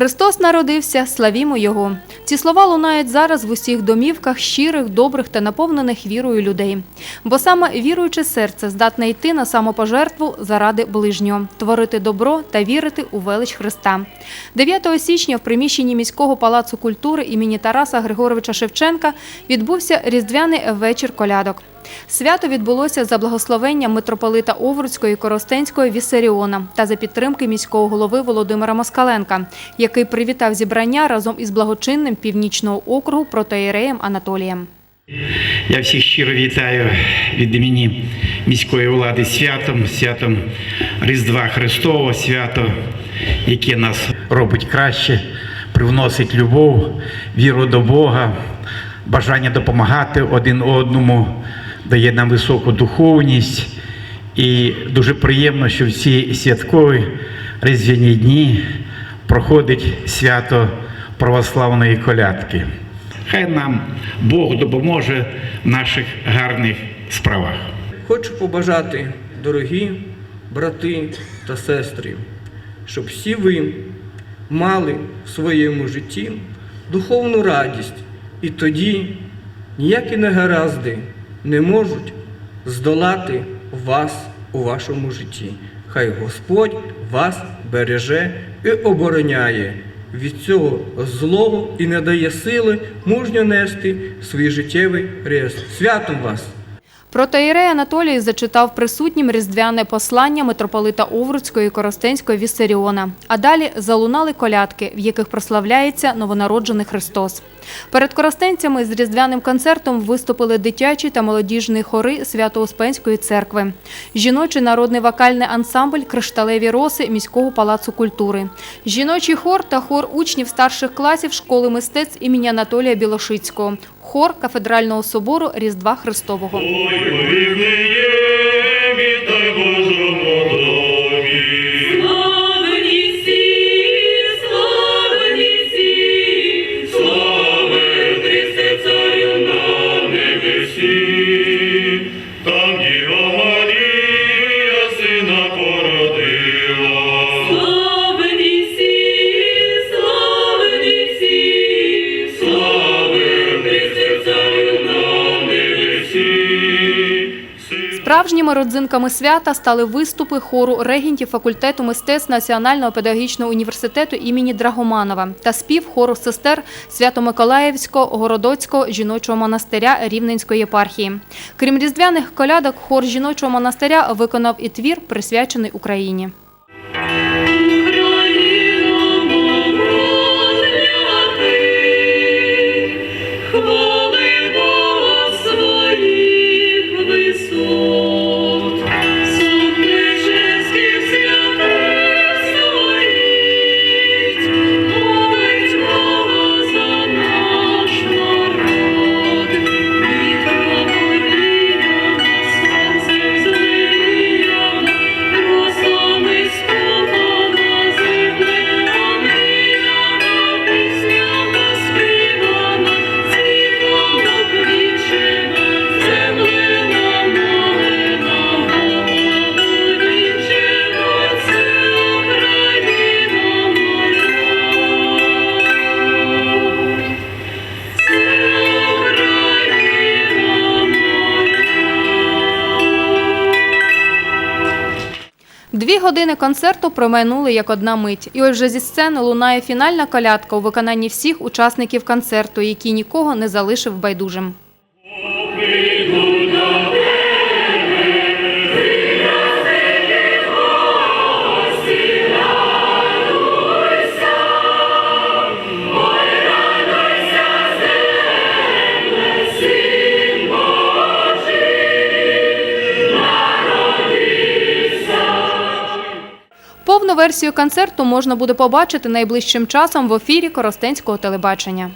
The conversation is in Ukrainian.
Христос народився, славімо Його. Ці слова лунають зараз в усіх домівках щирих, добрих та наповнених вірою людей. Бо саме віруюче серце здатне йти на самопожертву заради ближнього, творити добро та вірити у велич Христа. 9 січня в приміщенні міського палацу культури імені Тараса Григоровича Шевченка відбувся різдвяний вечір колядок. Свято відбулося за благословенням митрополита Овруцького і Коростенського Вісеріона та за підтримки міського голови Володимира Москаленка, який привітав зібрання разом із благочинним північного округу протоєреєм Анатолієм. Я всіх щиро вітаю від імені міської влади святом, святом Різдва Христового, свято, яке нас робить краще, привносить любов, віру до Бога, бажання допомагати один одному, дає нам високу духовність. І дуже приємно, що в ці святкові різдвяні дні проходить свято православної колядки. Хай нам Бог допоможе в наших гарних справах. Хочу побажати, дорогі брати та сестри, щоб всі ви мали в своєму житті духовну радість, і тоді ніякі негаразди не можуть здолати вас у вашому житті. Хай Господь вас береже і обороняє від цього злого і не дає сили мужньо нести свій життєвий рест. Святом вас! Протоєрей Анатолій зачитав присутнім різдвяне послання митрополита Овруцького і Коростенського Віссаріона. А далі залунали колядки, в яких прославляється новонароджений Христос. Перед коростенцями з різдвяним концертом виступили дитячі та молодіжні хори Свято-Успенської церкви, жіночий народний вокальний ансамбль Кришталеві роси міського палацу культури, жіночий хор та хор учнів старших класів школи мистецтв імені Анатолія Білошицького, хор кафедрального собору Різдва Христового. Ой, у Справжніми родзинками свята стали виступи хору регентів факультету мистецтв Національного педагогічного університету імені Драгоманова та спів хору сестер Свято-Миколаївського Городоцького жіночого монастиря Рівненської єпархії. Крім різдвяних колядок, хор жіночого монастиря виконав і твір, присвячений Україні. Дві години концерту промайнули як одна мить. І ось вже зі сцени лунає фінальна колядка у виконанні всіх учасників концерту, який нікого не залишив байдужим. Повну версію концерту можна буде побачити найближчим часом в ефірі Коростенського телебачення.